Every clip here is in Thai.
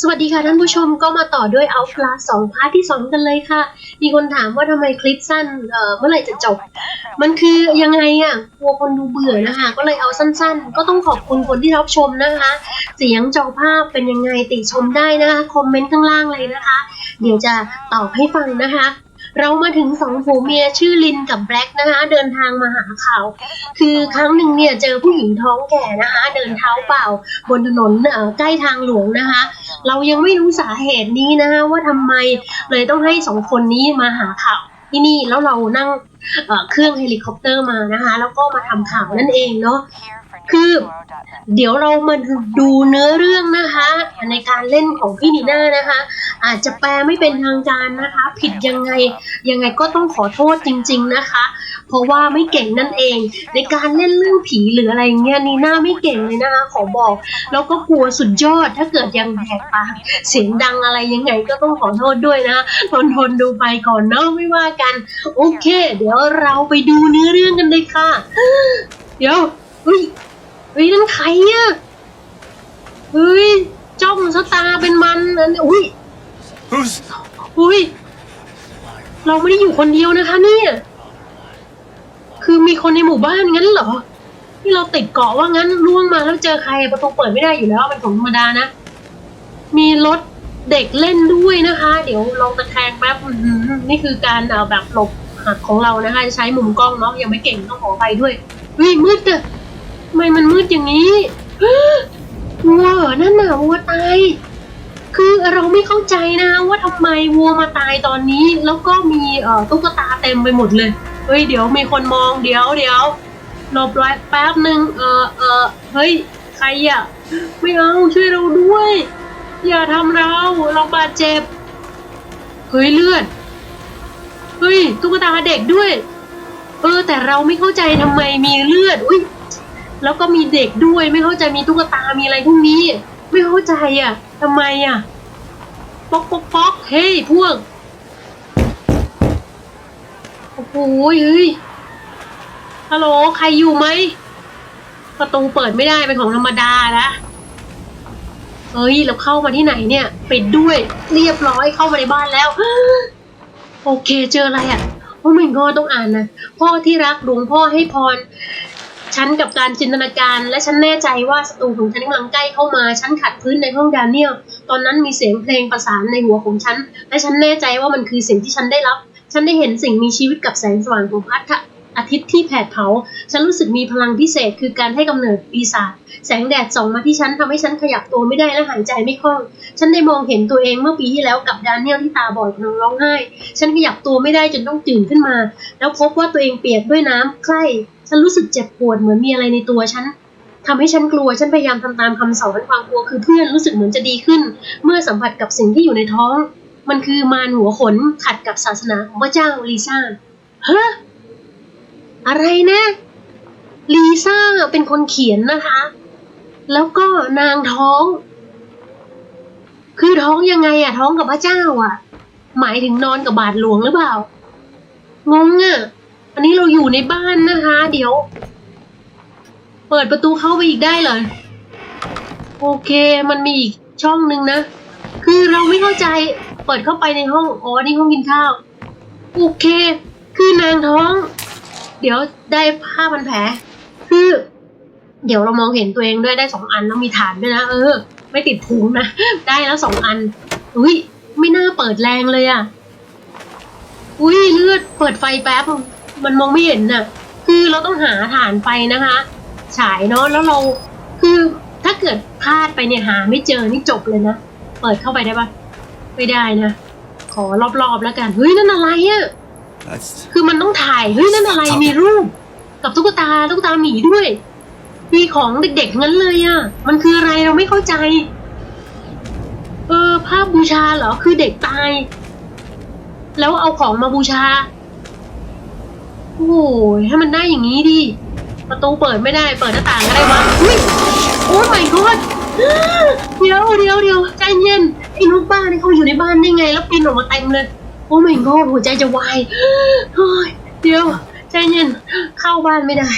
สวัสดีค่ะท่านผู้ชมก็มาต่อด้วย Outlast 2พาร์ทที่ 2 กันเลยค่ะ มีคนถามว่าทำไมคลิปสั้นเเมื่อไหร่จะจบ มันคือยังไงอะกลัวคนดูเบื่อนะคะ ก็เลยเอาสั้นๆ ก็ต้องขอบคุณคนที่รับชมนะคะ เสียงจอภาพเป็นยังไงติชมได้นะคะ คอมเมนต์ข้างล่างเลยนะคะ เดี๋ยวจะตอบให้ฟังนะคะ เรามาถึงสองผัวเมียชื่อลินกับแบล็กนะคะเดินทางมาหาข่าวคือครั้งหนึ่งเนี่ยเจอผู้หญิงท้องแก่นะคะ เดินเท้าเปล่า บนถนนใกล้ทางหลวงนะคะ เรายังไม่รู้สาเหตุนี้นะคะว่าทำไมเลยต้องให้สองคนนี้มาหาข่าวที่นี่แล้วเรานั่งเอ่อเครื่องเฮลิคอปเตอร์มานะคะ แล้วก็มาทำข่าวนั่นเองเนาะ Here for Cứ- newsflow.net. เดี๋ยวเรามาดูเนื้อเรื่องนะคะ ในการเล่นของพี่นีน่านะคะ อาจจะแปลไม่เป็นทางการนะคะ ผิดยังไงยังไงก็ต้องขอโทษจริง ๆนะคะ เพราะว่าไม่เก่งนั่นเอง ในการเล่นเรื่องผีหรืออะไรเงี้ยนีน่าไม่เก่งเลยนะคะขอบอกแล้วก็กลัวสุดยอดถ้าเกิดยังแหกปากเสียงดังอะไรยังไงก็ต้องขอโทษด้วยนะทนทนดูไปก่อนเนาะไม่ว่ากัน โอเค เดี๋ยวเราไปดูเนื้อเรื่องกันเลยค่ะ เดี๋ยวเฮ้ย เฮ้ยนั่นใครอะเฮ้ยจ้องสตาร์เป็นมันอันอุ้ย Who's อุ้ย เราไม่ได้อยู่คนเดียวนะคะเนี่ย คือมีคนในหมู่บ้านงั้นเหรอ ที่เราติดเกาะว่างั้นล่วงมาแล้วเจอใครประตูเปิดไม่ได้อยู่แล้วเป็นของธรรมดานะ มีรถเด็กเล่นด้วยนะคะ เดี๋ยวลองตะแคงแป๊บอื้อหือนี่คือการเอาแบบหลบหักของเรานะคะจะใช้มุมกล้องเนาะยังไม่เก่งต้องขอไปด้วยเฮ้ยมืดอะทำ ไมมันมืดอย่างนี้วัวเหรอนั่นน่ะวัวตาย คือเราไม่เข้าใจนะว่าทำไมวัวมาตายตอนนี้ แล้วก็มีเอ่อตุ๊กตาเต็มไปหมดเลย เฮ้ยเดี๋ยวมีคนมองเดี๋ยวเดี๋ยวหลบไว้แป๊บหนึ่งเออเออเฮ้ยใครอะไม่เอาช่วยเราด้วย อย่าทำเราเราบาดเจ็บเฮ้ยเลือดเฮ้ยตุ๊กตาเด็กด้วย เออแต่เราไม่เข้าใจทำไมมีเลือดอุ้ย แล้วก็มีเด็กด้วยไม่เข้าใจมีตุ๊กตามีอะไรพวกนี้ ไม่เข้าใจอะทำไมอะป๊อกป๊อกป๊อกเฮ้ยพวกโอ้โหเฮ้ยฮัลโหลใครอยู่ไหมประตูเปิดไม่ได้เป็นของธรรมดาละเฮ้ยเราเข้ามาที่ไหนเนี่ยปิดด้วยเรียบร้อยเข้ามาในบ้านแล้วโอเคเจออะไรอะโอ้ไม่ก็ต้องอ่านนะพ่อที่รักหลวงพ่อให้พร ฉันกับการจินตนาการและฉันแน่ใจว่าศัตรูของฉันกำลังใกล้เข้ามา ฉันขัดพื้นในห้องดาเนียลตอนนั้นมีเสียงเพลงประสานในหัวของฉัน และฉันแน่ใจว่ามันคือเสิ่งที่ฉันได้รับ ฉันได้เห็นสิ่งมีชีวิตกับแสงสว่างของพระอาทิตย์ที่แผดเผา ฉันรู้สึกมีพลังพิเศษคือการให้กำเนิดปีศาจ แสงแดดส่องมาที่ฉันทำให้ฉันขยับตัวไม่ได้และหายใจไม่คล่อง ฉันได้มองเห็นตัวเองเมื่อปีที่แล้วกับดาเนียลที่ตาบอดกำลังร้องไห้ ฉันขยับตัวไม่ได้จนต้องตื่นขึ้นมา แล้วพบว่าตัวเองเปียกด้วยน้ำใคร่ ฉันรู้สึกเจ็บปวดเหมือนมีอะไรในตัวฉันทำให้ฉันกลัว ฉันพยายามทำตามคำสอนความกลัวคือเพื่อนรู้สึกเหมือนจะดีขึ้น เมื่อสัมผัสกับสิ่งที่อยู่ในท้อง มันคือมารหัวขนขัดกับศาสนาของพระเจ้าลีซ่าฮะอะไรนะ ลีซ่าเป็นคนเขียนนะคะ แล้วก็นางท้อง คือท้องยังไงอะท้องกับพระเจ้าอะหมายถึงนอนกับบาทหลวงหรือเปล่างงอะ อันนี้เราอยู่ในบ้านนะคะ เดี๋ยว เปิดประตูเข้าไปอีกได้เหรอ โอเค มันมีอีกช่องหนึ่งนะ คือเราไม่เข้าใจ เปิดเข้าไปในห้อง อ๋อ นี่ห้องกินข้าว โอเค คือนางท้อง เดี๋ยวได้ผ้าพันแผล คือ เดี๋ยวเรามองเห็นตัวเองด้วยได้สองอันแล้วมีฐานด้วยนะ เออ ไม่ติดพุงนะ ได้แล้วสองอัน อุ้ย ไม่น่าเปิดแรงเลยอะ อุ้ยเลือด เปิดไฟแป๊บ มันมองไม่เห็นน่ะ คือเราต้องหาฐานไฟนะคะ ฉายเนาะแล้วเราคือถ้าเกิดพลาดไปเนี่ยหาไม่เจอนี่จบเลยนะเปิดเข้าไปได้ปะไม่ได้นะ ขอรอบๆแล้วกันเฮ้ยนั่นอะไรอะ that's คือมันต้องถ่ายเฮ้ยนั่นอะไรมีรูป กับตุ๊กตาตุ๊กตาหมีด้วย มีของเด็กๆงั้นเลยอะ่ะ มันคืออะไรเราไม่เข้าใจ เออภาพบูชาเหรอคือเด็กตาย แล้วเอาของมาบูชา โอ้ยให้มันได้อย่างนี้ดิ ประตูเปิดไม่ได้ เปิดหน้าต่างก็ได้วะอุ้ยโอ้ my god เดี๋ยวเดี๋ยวเดี๋ยวใจเย็นไอ้ลูกบ้านี่เขาอยู่ในบ้านได้ไง แล้วปีนออกมาเต็มเลย โอ้ my god หัวใจจะวายเฮ้ยเดี๋ยวใจเย็นเข้าบ้านไม่ได้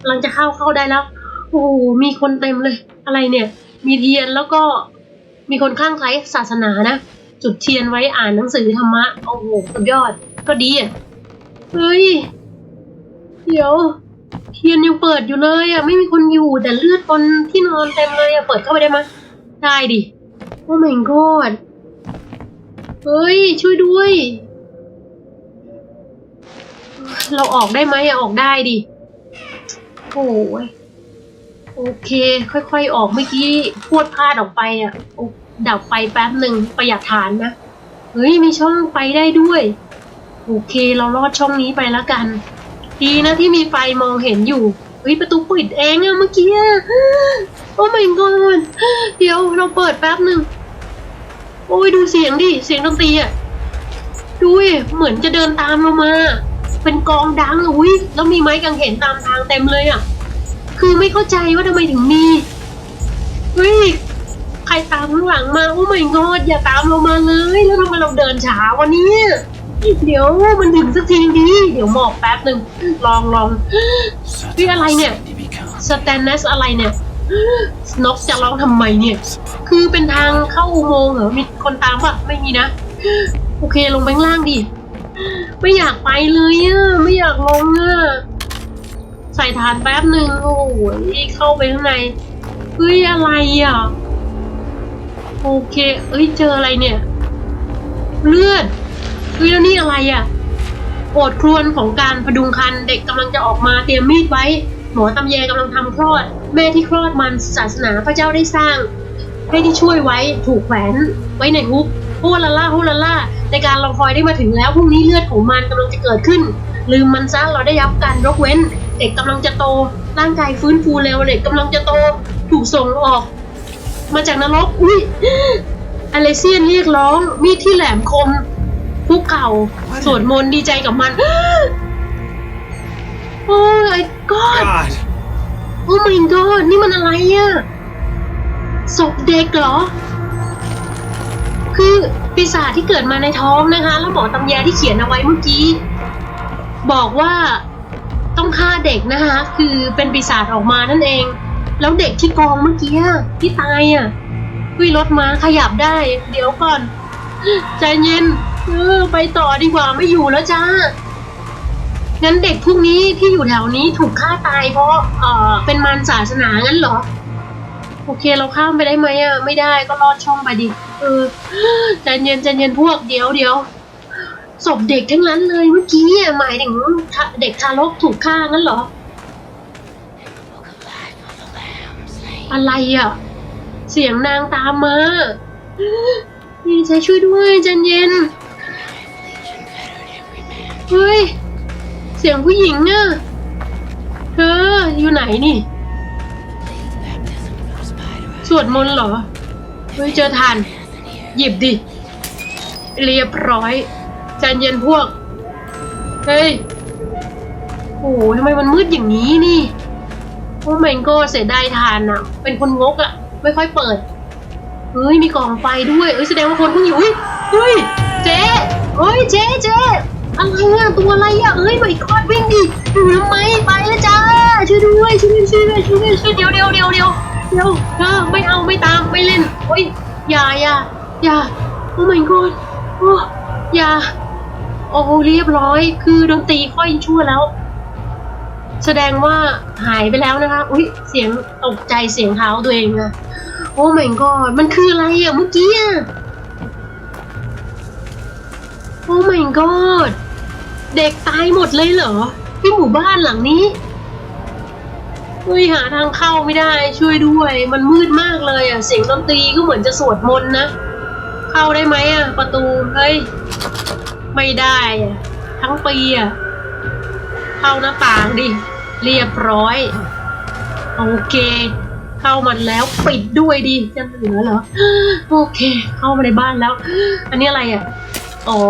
กำลังจะเข้าเข้าได้แล้ว โอ้มีคนเต็มเลย อะไรเนี่ย มีเทียนแล้วก็มีคนข้างไคล้ศาสนานะ จุดเทียนไว้อ่านหนังสือธรรมะ โอ้โหสุดยอด ก็ดีอะ เฮ้ย เดี๋ยวเทียนยังเปิดอยู่เลยอะไม่มีคนอยู่แต่เลือดบนที่นอนเต็มเลยอะเปิดเข้าไปได้ไหมได้ดิโอ้ my god เฮ้ยช่วยด้วย เราออกได้ไหมอะออกได้ดิโอ้ยโอเค ค่อยๆออกเมื่อกี้พวดพลาดออกไปอะดับไฟแป๊บหนึ่งประหยัดฐานนะเฮ้ยมีช่องไปได้ด้วย โอเคเราลอดช่องนี้ไปแล้วกัน ดีนะที่มีไฟมองเห็นอยู่เฮ้ยประตูปิดเองอะเมื่อกี้โอ้ my god เดี๋ยวเราเปิดแป๊บหนึ่งโอ้ยดูเสียงดิเสียงดนตรีอะดูดิเหมือนจะเดินตามเรามา เป็นกองดังอุ้ยแล้วมีไม้กางเขนตามทางเต็มเลยอะคือไม่เข้าใจว่าทำไมถึงมีเฮ้ยใครตามข้างหลังมาโอ้ my god อย่าตามเรามาเลย แล้วทำไมเราเดินช้าวันนี้ เดี๋ยวมันถึงสักทีดี เดี๋ยวหมอบแป๊บหนึ่งลองลองนี่อะไรเนี่ยสแตนเนสอะไรเนี่ยนกจะร้องทำไมเนี่ย คือเป็นทางเข้าอุโมงค์เหรอมีคนตามปะไม่มีนะ โอเคลงไปข้างล่างดิ ไม่อยากไปเลยอะไม่อยากลงอะใส่ฐานแป๊บหนึ่งโอ้ยเข้าไปข้างในเฮ้ยอะไรอะโอเค เอ้ยเจออะไรเนี่ย เลือด เฮ้ยแล้วนี่อะไรอะโอดครวญของการพดุงคันเด็กกำลังจะออกมาเตรียมมีดไว้ หมอตำแยกำลังทำคลอด แม่ที่คลอดมันศาสนาพระเจ้าได้สร้าง ให้ที่ช่วยไว้ถูกแขวนไว้ในฮุกโฮลาล่าโฮลาล่าในการรอคอยได้มาถึงแล้วพรุ่งนี้เลือดของมันกำลังจะเกิดขึ้น ลืมมันซะเราได้รับการยกเว้น เด็กกำลังจะโต ร่างกายฟื้นฟูเร็วเด็กกำลังจะโตถูกส่งออก มาจากนรกอุ้ยอเลเซียนเรียกร้องมีดที่แหลมคม คุกเข่าสวดมนต์ดีใจกับมัน โอ้ยกอด God! โอ้ my god นี่มันอะไรอะศพเด็กเหรอ คือปีศาจที่เกิดมาในท้องนะคะ แล้วหมอตำแยที่เขียนเอาไว้เมื่อกี้ บอกว่าต้องฆ่าเด็กนะคะ คือเป็นปีศาจออกมานั่นเอง แล้วเด็กที่กองเมื่อกี้อะที่ตายอะวิรถม้าขยับได้ เดี๋ยวก่อน ใจเย็น เออไปต่อดีกว่าไม่อยู่แล้วจ้า งั้นเด็กพวกนี้ที่อยู่แถวนี้ถูกฆ่าตายเพราะ เอ่อเป็นมารศาสนางั้นเหรอ โอเคเราข้ามไปได้ไหมอะ ไม่ได้ก็ลอดช่องไปดิ เออใจเย็นใจเย็นพวกเดี๋ยวเดี๋ยวศพเด็กทั้งนั้นเลยเมื่อกี้อะหมายถึงเด็กทารกถูกฆ่างั้นเหรอ อะไรอะ เสียงนางตามมานี่ใจช่วยด้วยใจเย็น เฮ้ย เสียงผู้หญิงอะเธออยู่ไหนนี่ สวดมนต์เหรอ เฮ้ย เจอทาน หยิบดิ เรียบร้อยใจเย็นพวก เฮ้ย โอ้โหทำไมมันมืดอย่างนี้นี่โอ้แมงก็เสียดายทานอะเป็นคนงกอะไม่ค่อยเปิด เฮ้ย มีกล่องไฟด้วย เอ้ย แสดงว่าคนเพิ่งอยู่อุ้ยเฮ้ย เจ๊เฮ้ย เจ๊เจ๊ อะไรอะตัวอะไรอะเอ้ยไม่คอดวิ่งดิอยู่ทำไมไปแล้วจ้าช่วยด้วยช่วยด้วยช่วยด้วยช่วยด้วยช่วยเดี๋ยวเดี๋ยวเดี๋ยวเดี๋ยวเดี๋ยวเธอไม่เอาไม่ตามไม่เล่นเฮ้ยอย่าอย่าอย่าโอ้ my god โอ้อย่าโอ้เรียบร้อยคือดนตรีค่อยชั่วแล้ว แสดงว่าหายไปแล้วนะคะอุ้ยเสียงตกใจเสียงเท้าตัวเองอะโอ้ my god มันคืออะไรอะเมื่อกี้อะ โอ้ my god เด็กตายหมดเลยเหรอ ที่หมู่บ้านหลังนี้เฮ้ยหาทางเข้าไม่ได้ช่วยด้วย มันมืดมากเลยอะ เสียงดนตรีก็เหมือนจะสวดมนต์นะ เข้าได้ไหมอะ ประตูเฮ้ยไม่ได้อะทั้งปีอะเข้าหน้าต่างดิ เรียบร้อย โอเค เข้ามาแล้วปิดด้วยดิจะเหลือเหรอ โอเค เข้ามาในบ้านแล้ว อันนี้อะไรอะ โอ๋อ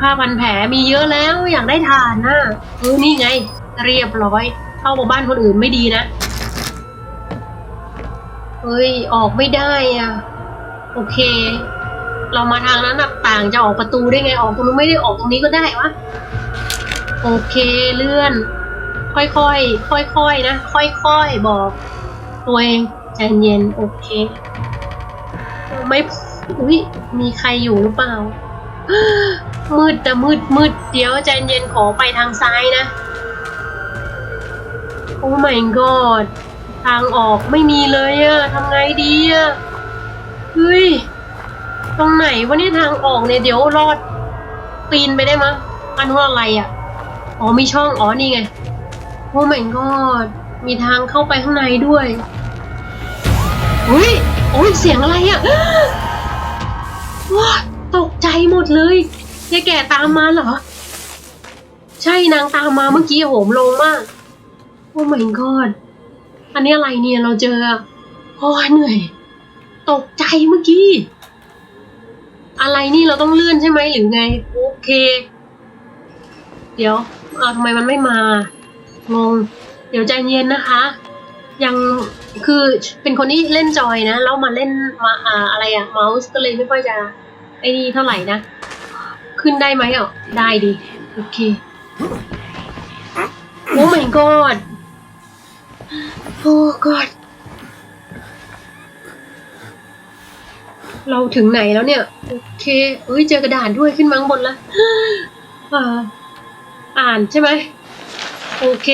ผ้าพันแผลมีเยอะแล้วอยากได้ทานนะเออนี่ไง เรียบร้อยเข้ามาบ้านคนอื่นไม่ดีนะ เฮ้ย ออกไม่ได้อะ โอเค เรามาทางนั้นนะต่างจะออกประตูได้ไงออกตรงนู้นไม่ได้ออกตรงนี้ก็ได้วะโอเคเลื่อน ค่อยๆ ค่อยๆนะ ค่อยๆ บอก ตัวเองใจเย็นโอเค ไม่อุ้ยมีใครอยู่หรือเปล่า มืดแต่มืดมืดเดี๋ยวใจเย็นขอไปทางซ้ายนะ โอ้ my god ทางออกไม่มีเลยอะทำไงดีอะเฮ้ย ตรงไหนวะเนี่ยทางออกเนี่ยเดี๋ยวรอดปีนไปได้มะอันนู้นอะไรอะอ๋อมีช่องอ๋อนี่ไง โอ้ my god มีทางเข้าไปข้างในด้วยอุ้ยโอ้ยเสียงอะไรอะว้า หมดเลยยายแก่ตามมาเหรอ ใช่นางตามมาเมื่อกี้โหมลงมาก โอ้ my god อันนี้อะไรเนี่ยเราเจอโอ้ยเหนื่อย ตกใจเมื่อกี้ อะไรนี่เราต้องเลื่อนใช่ไหมหรือไง โอเค เดี๋ยวเอาทำไมมันไม่มางงเดี๋ยวใจเย็นนะคะ ยังคือเป็นคนที่เล่นจอยนะ แล้วมาเล่นมาอ่าอะไรอะเมาส์ก็เลยไม่ค่อยจะ ไอ้นี่เท่าไหร่นะ ขึ้นได้ไหมอะ ได้ดิ โอเค โอ้ my god โอ้ god เราถึงไหนแล้วเนี่ย โอเคเอ้ยเจอกระดาษด้วยขึ้นมาข้างบนแล้วอ่านใช่ไหม โอเค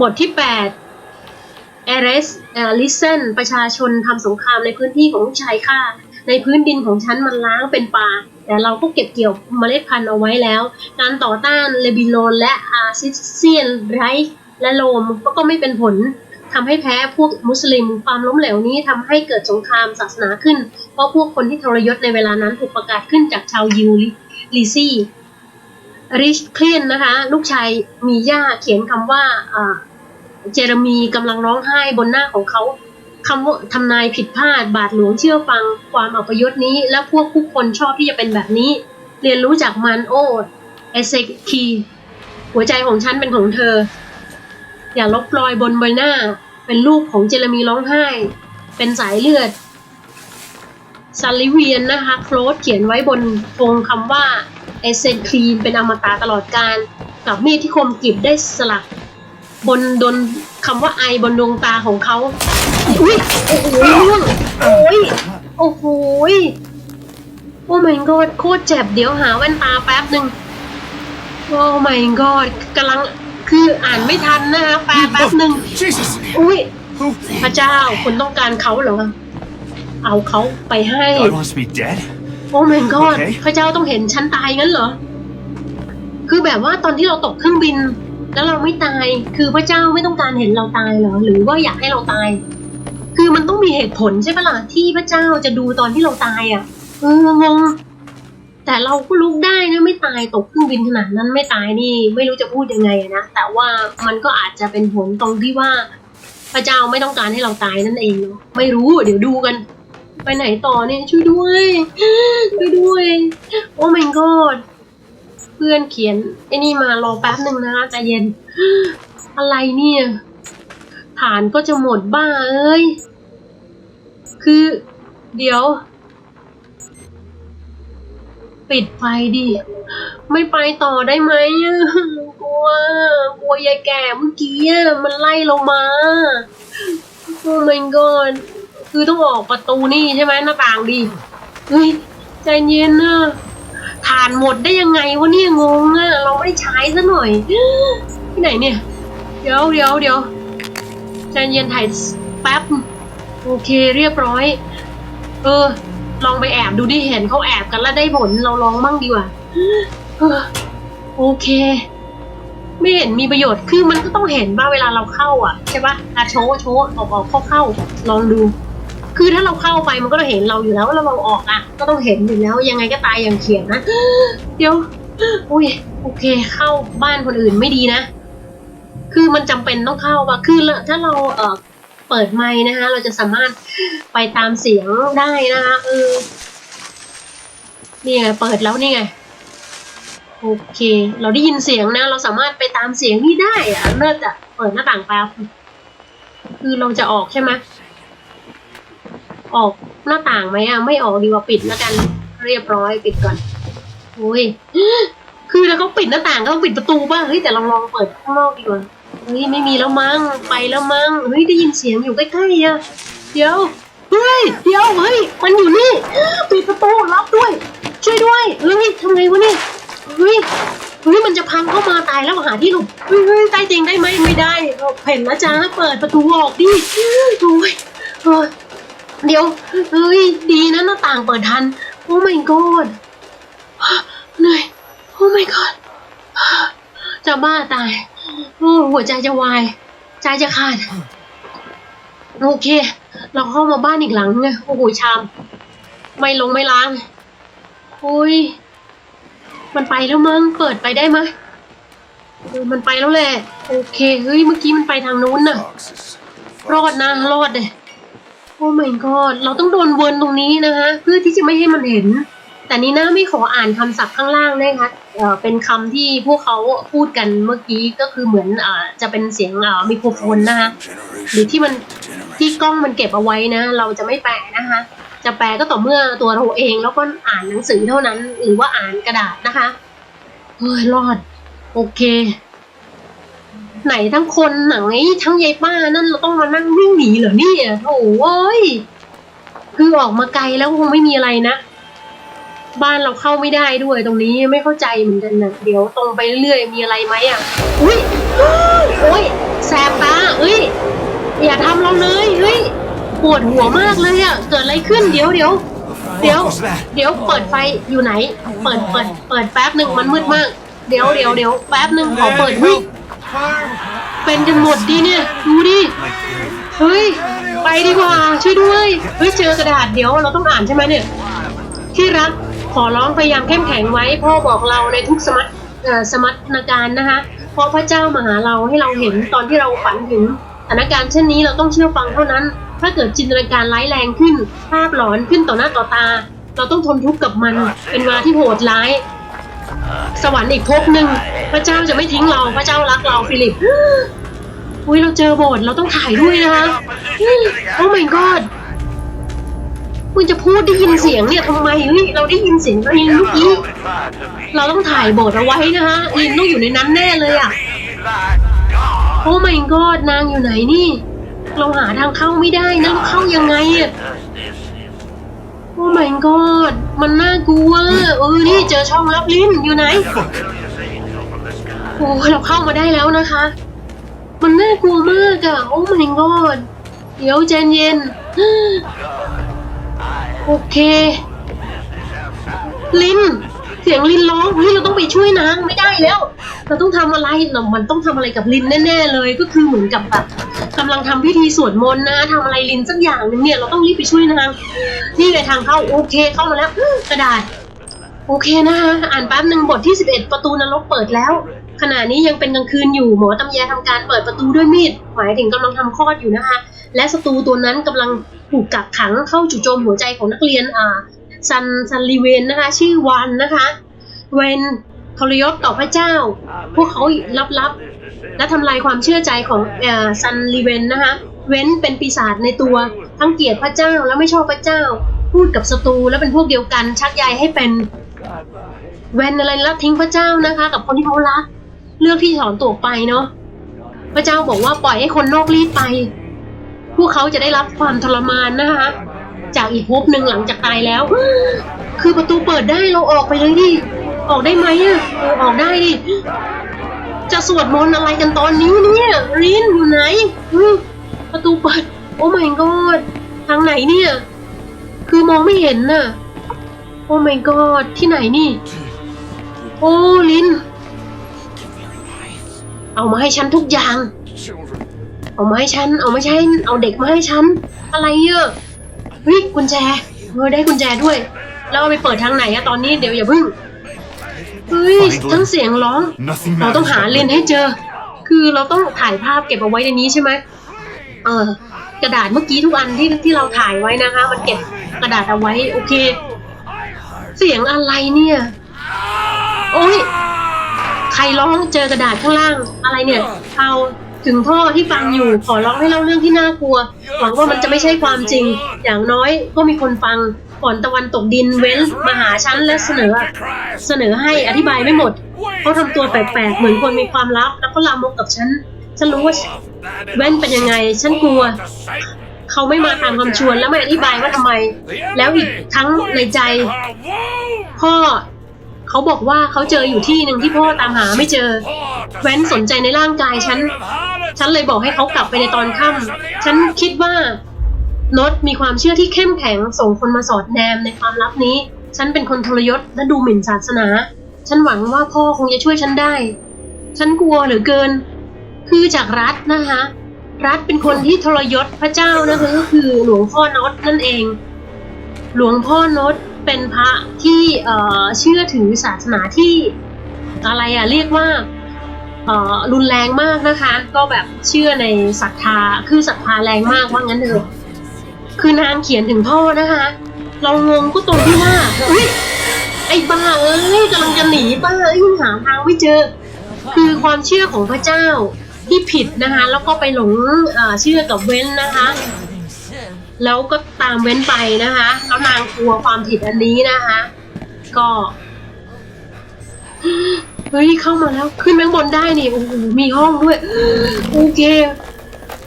บทที่8 a r e s uh, listen ประชาชนทำสงครามในพื้นที่ของลูกชายข้า ในพื้นดินของฉันมันล้างเป็นป่า แต่เราก็เก็บเกี่ยวเมล็ดพันธุ์เอาไว้แล้ว การต่อต้านเลบิโลนและอาซิเซียนไรท์และโรมก็ก็ไม่เป็นผลทำให้แพ้พวกมุสลิมความล้มเหลวนี้ทำให้เกิดสงครามศาสนาขึ้น เพราะพวกคนที่ทรยศในเวลานั้นถูกประกาศขึ้นจากชาวยิวลิซี่ริชเคลียนนะคะ ลูกชายมีย่าเขียนคำว่าอ่าเจเรมีกำลังร้องไห้บนหน้าของเขา คำว่าทำนายผิดพลาด บาทหลวงเชื่อฟังความอัปยศนี้ และพวกผู้คนชอบที่จะเป็นแบบนี้ เรียนรู้จากมันโอเอเซคีหัวใจของฉันเป็นของเธอ อย่าลบรอยบนใบหน้า เป็นรูปของเจเรมีร้องไห้ เป็นสายเลือดซาลิเวียนนะคะโคลสเขียนไว้บนธงคำว่าเอเซคีเป็นอมตะตลอดการกับมีดที่คมกริบได้สลัก บนดนคำว่าไอบนดวงตาของเขา อุ้ยโอ้โหล่วงโอ้ยโอ้โหโอ้ my god โคตรเจ็บเดี๋ยวหาแว่นตาแป๊บหนึ่งโอ้ my god กำลังคืออ่านไม่ทันนะคะแปลแป๊บหนึ่ง Jesus! อุ้ยพระเจ้าคุณต้องการเขาเหรอเอาเขาไปให้ God wants me dead? โอ้ my god พระเจ้าต้องเห็นฉันตายงั้นเหรอ คือแบบว่าตอนที่เราตกเครื่องบิน แล้วเราไม่ตาย คือพระเจ้าไม่ต้องการเห็นเราตายเหรอ หรือว่าอยากให้เราตาย คือมันต้องมีเหตุผลใช่ปะล่ะที่พระเจ้าจะดูตอนที่เราตายอะเอองงแต่เราก็ลุกได้นะไม่ตายตกเครื่องบินขนาดนั้นไม่ตายนี่ ไม่รู้จะพูดยังไงนะแต่ว่ามันก็อาจจะเป็นผลตรงที่ว่า พระเจ้าไม่ต้องการให้เราตายนั่นเองเนอะไม่รู้เดี๋ยวดูกัน ไปไหนต่อเนี่ยช่วยด้วยช่วยด้วย โอ้ my god เพื่อนเขียนไอ้นี่มารอแป๊บหนึ่งนะใจเย็น อะไรเนี่ย ฐานก็จะหมดบ้าเอ้ย คือเดี๋ยว ปิดไฟดิ ไม่ไปต่อได้ไหมกลัว กลัวยายแก่เมื่อกี้มันไล่เรามาโอ้ my god คือต้องออกประตูนี่ใช่ไหมหน้าต่างดิ เฮ้ย ใจเย็นนะฐานหมดได้ยังไงวะเนี่ยงงอะเราไม่ได้ใช้ซะหน่อย ที่ไหนเนี่ย เดี๋ยวเดี๋ยวเดี๋ยว ใจเย็นถ่ายแป๊บ โอเคเรียบร้อย เออ ลองไปแอบดูดิเห็นเขาแอบกันแล้วได้ผลเราลองมั่งดีกว่าออโอเค ไม่เห็นมีประโยชน์คือมันก็ต้องเห็นว่าเวลาเราเข้าอะใช่ปะอะโชว์โชว์ออกออกเข้าเข้าลองดู คือถ้าเราเข้าไปมันก็ต้องเห็นเราอยู่แล้วว่าเราออกอะ ก็ต้องเห็นอยู่แล้ว ยังไงก็ตายอย่างเขียนนะเดี๋ยวอุ้ยโอเค เข้าบ้านคนอื่นไม่ดีนะ คือมันจำเป็นต้องเข้าปะคือถ้าเราเออเปิดไมค์นะคะ เราจะสามารถไปตามเสียงได้นะคะเออนี่ไงเปิดแล้วนี่ไงโอเค เราได้ยินเสียงนะ เราสามารถไปตามเสียงนี่ได้อะเลิศอะเปิดหน้าต่างแป๊บคือเราจะออกใช่ไหมออกหน้าต่างไหมอะไม่ออกดีกว่าปิดแล้วกัน เรียบร้อยปิดก่อนโอ้ยคือแล้วเขาปิดหน้าต่างก็ต้องปิดประตูป่ะเฮ้ยแต่ลองลองเปิดข้างนอกดีกว่า เฮ้ยไม่มีแล้วมั้งไปแล้วมั้งเฮ้ยได้ยินเสียงอยู่ใกล้ๆอะเดี๋ยวเฮ้ยเดี๋ยวเฮ้ยมันอยู่นี่ปิดประตูล็อกด้วย ช่วยด้วยเฮ้ยทำไงวะเนี่ยเฮ้ยเฮ้ยมันจะพังเข้ามาตายแล้วหาที่หลบเฮ้ยเฮ้ยใต้เตียงได้ไหมไม่ได้เห็นนะจ๊ะเปิดประตูออกดิโอ้ยโอ้ยเดี๋ยวเฮ้ยดีนะหน้าต่างเปิดทันโอ้ my god เหนื่อยโอ้ my god จะบ้าตาย โอ้หัวใจจะวาย ใจจะขาด โอเค เราเข้ามาบ้านอีกหลังไงโอ้โหชาม ไม่ลงไม่ล้างโอ้ย มันไปแล้วมั้ง เปิดไปได้ไหมยเออมันไปแล้วแหละ โอเค เฮ้ย เมื่อกี้มันไปทางนู้นน่ะ รอดนะ รอดเลยโอ้ my god เราต้องโดนเวิร์นตรงนี้นะคะ เพื่อที่จะไม่ให้มันเห็น แต่นี้นะไม่ขออ่านคำศัพท์ข้างล่างนะคะ เออเป็นคำที่พวกเขาพูดกันเมื่อกี้ก็คือเหมือนอ่าจะเป็นเสียงอ่าไมโครโฟนนะคะหรือที่มันที่กล้องมันเก็บเอาไว้นะ เราจะไม่แปลนะคะจะแปลก็ต่อเมื่อตัวเราเองแล้วก็อ่านหนังสือเท่านั้น หรือว่าอ่านกระดาษนะคะเฮ้ยรอด โอเค ไหนทั้งคนหนังไอ้ทั้งยายป้านั่นเราต้องมานั่งวิ่งหนีเหรอเนี่ยโอ้ยคือออกมาไกลแล้วคงไม่มีอะไรนะ บ้านเราเข้าไม่ได้ด้วยตรงนี้ไม่เข้าใจเหมือนกันนะเดี๋ยวตรงไปเรื่อยมีอะไรไหมอะอุ้ยโอ้ยแสบตาเอ้ยอย่าทำเราเลยเฮ้ยปวดหัวมากเลยอะเกิดอะไรขึ้นเดี๋ยวเดี๋ยวเดี๋ยวเดี๋ยวเปิดไฟอยู่ไหน เปิดเปิดเปิดแป๊บหนึ่งมันมืดมาก เดี๋ยวเดี๋ยวเดี๋ยวแป๊บหนึ่งขอเปิดเฮ้ยเป็นกันหมดดีเนี่ยดูดิเฮ้ยไปดีกว่าช่วยด้วยเฮ้ยเจอกระดาษเดี๋ยวเราต้องอ่านใช่ไหมเนี่ยที่รัก ขอร้องพยายามเข้มแข็งไว้พ่อบอกเราในทุกสมัตสมรรถการนะคะ เพราะพระเจ้ามาหาเราให้เราเห็นตอนที่เราฝันถึงสถานการณ์เช่นนี้เราต้องเชื่อฟังเท่านั้น ถ้าเกิดจินตนาการร้ายแรงขึ้น ภาพหลอนขึ้นต่อหน้าต่อตา เราต้องทนทุกข์กับมัน เป็นเวลาที่โหดร้าย สวรรค์อีกภพหนึ่งพระเจ้าจะไม่ทิ้งเราพระเจ้ารักเราฟิลิปอุ้ยเราเจอโบสถ์เราต้องถ่ายด้วยนะคะโอ้ my god คุณจะพูดได้ยินเสียงเนี่ยทำไมเฮ้ยเราได้ยินเสียงลินเมื่อกี้เราต้องถ่ายบสถ์เอาไว้นะคะลินต้องอยู่ในนั้นแน่เลยอะโอ้ my god นางอยู่ไหนนี่ เราหาทางเข้าไม่ได้นะเราเข้ายังไงอะโอ้ my god มันน่ากลัวเออนี่เจอช่องลับลินอยู่ไหนโอ้เราเข้ามาได้แล้วนะคะ มันน่ากลัวมากอะโอ้ my god เดี๋ยวใจเย็น โอเค ลิน เสียงลินร้องเฮ้ยเราต้องไปช่วยนางไม่ได้แล้ว เราต้องทำอะไรเรามันต้องทำอะไรกับลินแน่ๆเลย ก็คือเหมือนกับแบบกำลังทำพิธีสวดมนต์นะทำอะไรลินสักอย่างหนึงเนี่ยเราต้องรีบไปช่วยนางนี่ไงทางเข้าโอเคเข้ามาแล้วกระดาษโอเคนะคะอ่านแป๊บหนึ่งบทที่ 11 ประตูนรกเปิดแล้ว ขณะนี้ยังเป็นกลางคืนอยู่หมอตำแยทำการเปิดประตูด้วยมีดหมายถึงกำลังทำคลอดอยู่นะคะ และศัตรูตัวนั้นกำลังถูกกักขังเข้าจู่โจมหัวใจของนักเรียนอ่าซันซันลีเวนนะคะ ชื่อวันนะคะเวนทรยศต่อพระเจ้า พวกเขาลับๆ และทำลายความเชื่อใจของซันลีเวนนะคะ เว้นเป็นปีศาจในตัว ทั้งเกลียดพระเจ้าและไม่ชอบพระเจ้า พูดกับศัตรูและเป็นพวกเดียวกัน ชักใยให้เป็นเวนอะไรละทิ้งพระเจ้านะคะ กับคนที่เขารักเลือกที่ถอนตัวไปเนาะพระเจ้าบอกว่าปล่อยให้คนนอกรีดไป พวกเขาจะได้รับความทรมานนะคะ จากอีกภพหนึ่งหลังจากตายแล้ว คือประตูเปิดได้เราออกไปเลยดิ ออกได้ไหมอะออกได้ดิ จะสวดมนต์อะไรกันตอนนี้เนี่ยรินอยู่ไหน ประตูเปิด โอ้ my god ทางไหนเนี่ย คือมองไม่เห็นน่ะ โอ้ my god ที่ไหนนี่ โอ้ลิน เอามาให้ฉันทุกอย่าง เอามาให้ฉัน เอาไม่ใช่เอาเด็กมาให้ฉัน อะไรเยอะเฮ้ยกุญแจเออได้กุญแจด้วย แล้วเอาไปเปิดทางไหนอะตอนนี้เดี๋ยวอย่าเพิ่งเฮ้ยทั้งเสียงร้อง Nothing เราต้องหา matters เลนให้เจอ คือเราต้องถ่ายภาพเก็บเอาไว้ในนี้ใช่ไหมเออกระดาษเมื่อกี้ทุกอันที่ที่เราถ่ายไว้นะคะ มันเก็บกระดาษเอาไว้โอเค เสียงอะไรเนี่ยโอ้ยใครร้องเจอกระดาษข้างล่างอะไรเนี่ยเอา ถึงพ่อที่ฟังอยู่ขอร้องให้เล่าเรื่องที่น่ากลัว หวังว่ามันจะไม่ใช่ความจริง อย่างน้อยก็มีคนฟังก่อนตะวันตกดินเว้นมาหาฉันและเสนอ เสนอให้อธิบายไม่หมดเขาทำตัวแปลกๆ เหมือนคนมีความลับ แล้วก็ลามกกับฉัน ฉันรู้ว่าเว้นเป็นยังไง ฉันกลัว เขเขาไม่มาตามคำชวนแล้วไม่อธิบายว่าทำไม แล้วอีกทั้งในใจ พ่อเขาบอกว่าเขาเจออยู่ที่หนึ่งที่พ่อตามหาไม่เจอ แว้นสนใจในร่างกายฉัน ฉันเลยบอกให้เขากลับไปในตอนค่ำฉันคิดว่าโนตมีความเชื่อที่เข้มแข็งส่งคนมาสอดแนมในความลับนี้ ฉันเป็นคนทรยศและดูหมิ่นศาสนา ฉันหวังว่าพ่อคงจะช่วยฉันได้ ฉันกลัวเหลือเกิน คือจากรัฐนะคะ รัฐเป็นคนที่ทรยศพระเจ้านะคะก็คือหลวงพ่อนดนั่นเอง หลวงพ่อนดเป็นพระที่เชื่อถือศาสนาที่อะไรอะเรียกว่า รุนแรงมากนะคะ ก็แบบเชื่อในศรัทธาคือศรัทธาแรงมากว่างั้นเถอะคือนางเขียนถึงพ่อนะคะ เรางงก็ตรงที่ว่าอุ้ยไอ้บ้าเอ้ยกำลังจะหนีบ้าเอ้ยหาทางไม่เจอ คือความเชื่อของพระเจ้าที่ผิดนะคะ แล้วก็ไปหลงเอ่อเชื่อกับเว้นนะคะ แล้วก็ตามเว้นไปนะคะแล้วนางกลัวความผิดอันนี้นะคะ ก็ เฮ้ยเข้ามาแล้วขึ้นแบงบนได้นี่โอ้โหมีห้องด้วยโอเค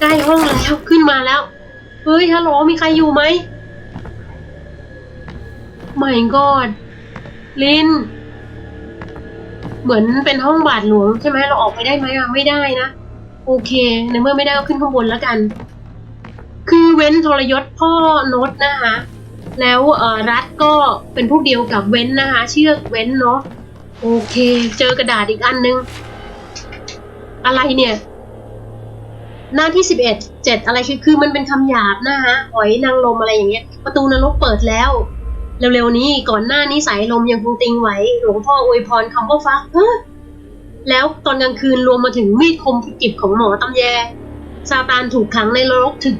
ได้ห้องแล้วขึ้นมาแล้วเฮ้ยฮัลโหลมีใครอยู่ไหมไม่กอดลินเหมือนเป็นห้องบาทหลวงใช่ไหมเราออกไปได้ไหมอะไม่ได้นะโอเคในเมื่อไม่ได้ก็ขึ้นข้างบนแล้วกัน คือเว้นทรยศพ่อโนตนะคะแล้วเอ่อรัฐก็เป็นพวกเดียวกับเว้นนะคะเชือกเว้นเนาะ โอเค เจอกระดาษอีกอันนึง อะไรเนี่ย หน้าที่สิบเอ็ดเจ็ดอะไรคือคือมันเป็นคำหยาบนะคะหอยนางลมอะไรอย่างเงี้ย ประตูนรกเปิดแล้ว เร็วๆนี้ก่อนหน้านี้สายลมยังคงติงไหวหลวงพ่ออวยพรคำว่าฟักเฮ้อแล้วตอนกลางคืนรวมมาถึงมีดคมกิบของหมอตำแยซาตานถูกขังในนรกถึก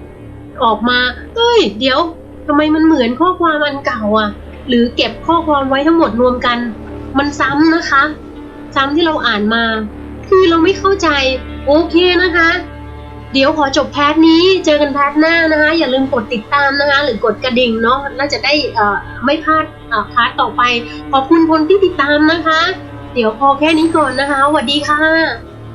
ออกมาเอ้ย เดี๋ยวทำไมมันเหมือนข้อความอันเก่าอะ หรือเก็บข้อความไว้ทั้งหมดรวมกัน มันซ้ำนะคะ ซ้ำที่เราอ่านมา คือเราไม่เข้าใจ โอเคนะคะ เดี๋ยวขอจบแพทนี้เจอกันแพทหน้านะคะ อย่าลืมกดติดตามนะคะ หรือกดกระดิ่งเนาะน่าจะได้เอ่อไม่พลาดเอ่อพาร์ทต่อไป ขอบคุณคนที่ติดตามนะคะ เดี๋ยวพอแค่นี้ก่อนนะคะสวัสดีค่ะ